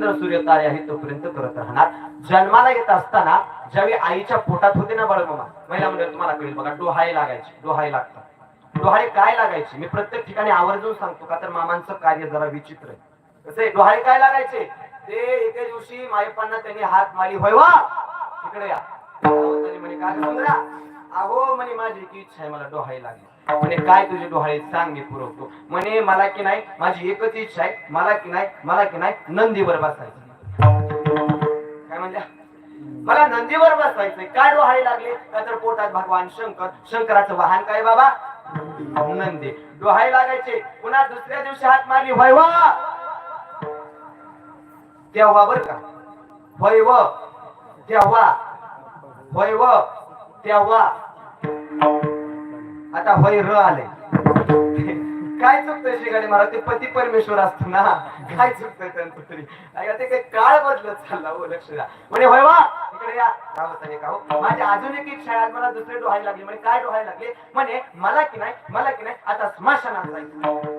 चंद्र सूर्य तारे आहे तोपर्यंत करत राहणार. जन्माला येत असताना ज्यावेळी आईच्या पोटात होते ना बाळमामा महिला म्हणजे तुम्हाला कळेल बघा डोहाळे लागायचे डोहाळे लागतात. डोहाळे काय लागायचे? मी प्रत्येक ठिकाणी आवर्जून सांगतो का तर मामांचं कार्य जरा विचित्र आहे. कसं आहे? डोहाळे काय लागायचे? ते एके दिवशी मायपांना त्यांनी हात मारी होय वा तिकडे या. म्हणे काय अहो म्हणे माझी एक इच्छा आहे मला डोहाळे लागली. म्हणे काय तुझे डोहाळे? सांग मी पुरवतो. म्हणे मला की नाही माझी एकच इच्छा आहे. मला की नाही मला की नाही नंदीवर बसायचं. काय म्हणल्या? मला नंदीवर बसायचंय. काय डोहाळे लागले? का तर पोटात भगवान शंकर शंकराचं वाहन काय बाबा? नंदी डोहाळे लागायचे. पुन्हा दुसऱ्या दिवशी हात मारली. होय तेव्हा बर का. वैव तेव्हा वैव तेव्हा आता होय र आले. काय चुकतंय शिगाडे महाराज ते पती परमेश्वर असतो ना. काय चुकतंय त्यांचं तरी? ते काही काळ बदलत चालला हो लक्ष द्या. म्हणे होय वा इकडे या. काय होतं का हो? माझी अजून एक इच्छा आहे मला दुसरे डोहायला लागले. म्हणे काय डोहायला लागले? म्हणे मला की नाही मला की नाही आता स्मशानात जायचं.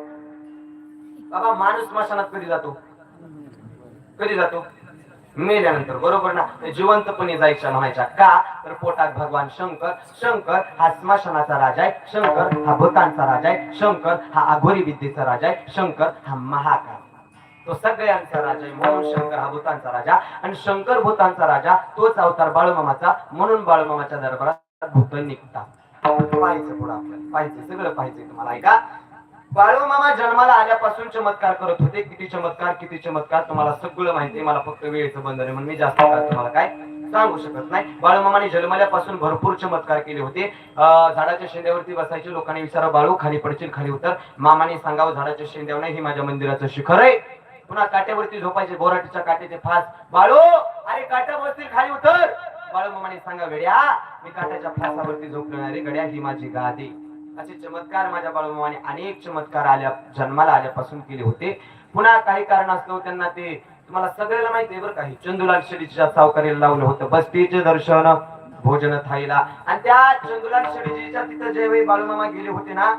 बाबा माणूस स्मशानात कधी जातो? कधी जातो? मेल्यानंतर बरोबर ना? जिवंतपणे जायच्या म्हणायच्या का? तर पोटात भगवान शंकर शंकर हा स्मशानाचा राजा आहे शंकर हा भूतांचा राजा आहे शंकर हा आघोरी विद्येचा राजा आहे शंकर हा महाकाल. तो सगळ्यांचा राजा आहे म्हणून शंकर हा भूतांचा राजा आणि शंकर भूतांचा राजा तोच अवतार बाळूमामाचा. म्हणून बाळूमामाच्या दरबारात भूत निघतात. पाहिजे पुढं आपल्याला. पाहायचं सगळं पाहिजे तुम्हाला ऐका. बाळूमामा जन्माला आल्यापासून चमत्कार करत होते. किती चमत्कार किती चमत्कार तुम्हाला सगळं माहिती मला फक्त वेळेचं बंधन आहे म्हणून मी जास्त तुम्हाला काय सांगू शकत नाही. बाळूमामाने जन्मल्यापासून भरपूर चमत्कार केले होते. झाडाच्या शेंड्यावरती बसायचे लोकांनी विचारा बाळू खाली पडशील खाली उतर. मामाने सांगावं झाडाच्या शेंड्यावर नाही हे माझ्या मंदिराचं शिखर आहे. पुन्हा काट्यावरती झोपायचे बोराटीच्या काट्याचे फास. बाळू अरे काट्या बसतील खाली उतर. बाळू मामाने सांगा वेड्या मी काट्याच्या फासावरती झोपणार गड्या ही माझी गादी. असे चमत्कार माझ्या बाळूमामाने अनेक चमत्कार आल्या जन्माला आल्यापासून केले होते. पुन्हा काही कारणास्तव त्यांना ते तुम्हाला सगळ्याला माहिती आहे बरं काही चंदुलाल शेडीच्या सावकारीला लावलं होतं. बस्तीचे दर्शन भोजन थाईला आणि त्या चंदुलाल शेडीजीच्या तिथं ज्यावेळी बाळूमामा गेले होते ना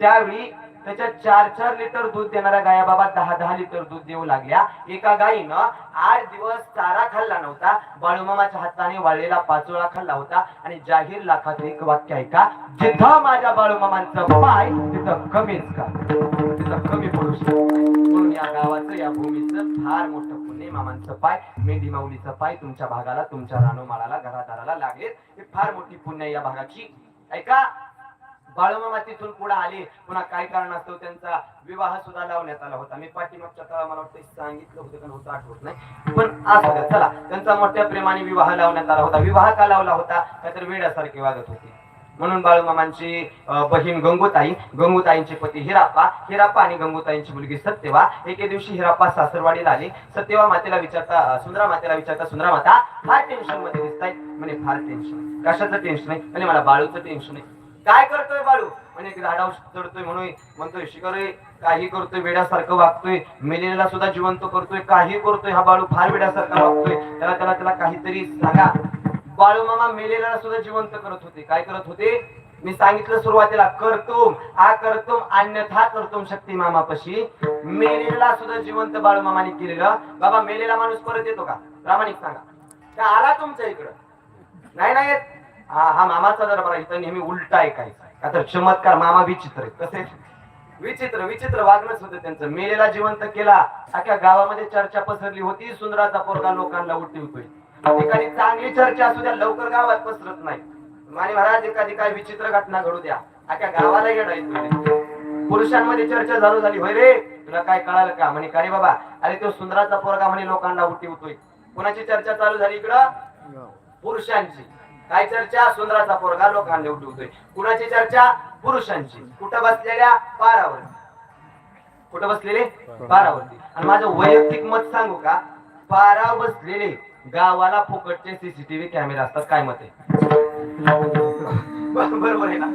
त्यावेळी त्याच्या चार चार लिटर दूध देणाऱ्या गाया बाबा दहा दहा लिटर दूध देऊ लागल्या. एका गायीनं आठ दिवस चारा खाल्ला नव्हता. बाळूमामाच्या हाताने वाळलेला पाचोळा खाल्ला होता. आणि जाहीर लाखात एक वाक्य ऐका. जिथं माझ्या बाळूमामांचं पाय तिथं कमीच का? तिथं कमी पडू शकतो म्हणून या गावाचं या भूमीचं फार मोठं पुणे मामांचं पाय मेंढी माऊलीचं पाय तुमच्या भागाला तुमच्या रानोमाळाला घरादाराला लागेल ही फार मोठी पुण्य या भागाची. ऐका. बाळूमामा तिथून पुढे आले. पुन्हा काय कारणास्तव त्यांचा विवाह सुद्धा लावण्यात आला होता. मी पाठीमागच्या काळा मला वाटतं सांगितलं होतं का होतं आठवत नाही. पण असं चला. त्यांचा मोठ्या प्रेमाने विवाह लावण्यात आला होता. विवाह का लावला होता? का वेड्यासारखे वागत होते. म्हणून बाळूमामांची बहीण गंगूताई गंगूताईंचे पती हिराप्पा हिराप्पा आणि गंगूताईंची मुलगी सत्यवा. एके दिवशी हिराप्पा सासरवाडीला आले. सत्यवा मातेला विचारता सुंदरा मातेला विचारता सुंदरा माता फार टेन्शनमध्ये दिसताय. म्हणे फार टेन्शन कशाचं टेन्शन आहे? म्हणे मला बाळूचं टेन्शन आहे. काय करतोय बाळू? म्हणे की झाडावर चढतोय म्हणून. म्हणतोय शिकरे काही करतोय वेड्यासारखं वागतोय. मेलेला सुद्धा जिवंत करतोय काही करतोय. हा बाळू फार वेड्यासारखा वागतोय. त्याला त्याला त्याला काहीतरी सांगा. बाळू मामा मेलेला सुद्धा जिवंत करत होते. काय करत होते? मी सांगितलं सुरुवातीला करतो आ करतो अन्यथा करतो शक्ती मामापाशी. मेलेला सुद्धा जिवंत बाळू मामाने केलेलं. बाबा मेलेला माणूस परत येतो का? प्रामाणिक सांगा. का आला तुमच्या इकडं? नाही नाही हा हा मामाचा दरबार इथं नेहमी उलटा आहे. काय का तर चमत्कार मामा विचित्र आहे कसे विचित्र विचित्र वागणंच होतं त्यांचं. मेलेला जिवंत केला अख्या गावामध्ये चर्चा पसरली होती सुंदराचा पोरगा लोकांना उठवतोय एखादी चांगली चर्चा असू द्या लवकर गावात पसरत नाही. माने महाराज एखादी काय विचित्र घटना घडू द्या. अख्या गावाला येणार पुरुषांमध्ये चर्चा चालू झाली. होय रे तुला काय कळालं का? म्हणे का रे बाबा? अरे तो सुंदराचा पोरगा म्हणे लोकांना उठवतोय कोणाची चर्चा चालू झाली इकडं? पुरुषांची. काय चर्चा? सुंदराचा पोरगा लोकांना उठवतोय. कुणाची चर्चा? पुरुषांची. कुठं बसलेल्या? पारावर कुठं बसलेले? पारावरती. आणि माझं वैयक्तिक मत सांगू का? पारा बसलेले गावाला फुकटचे सीसीटीव्ही कॅमेरा असतात. काय मत आहे? बरोबर आहे ना?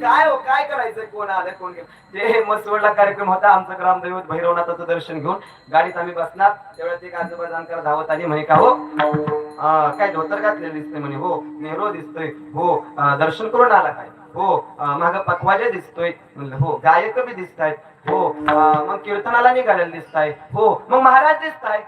काय हो? काय करायचं कोण आलं? कोण ते मसवडला कार्यक्रम होता. आमचं ग्रामदैवत भैरवनाथाचं दर्शन घेऊन. गाडीत आम्ही बसणार. तेवढ्यात एक आजोबा जाणकार धावत आली. म्हणे का हो? काय धोतर घातलेलं दिसतंय म्हणे. हो नेहरू दिसतोय. हो दर्शन करून आला काय? हो माग पखवाजे दिसतोय. हो गायक बी दिसतायत. हो मग कीर्तनाला निघालेलं दिसताय. हो मग महाराज दिसताय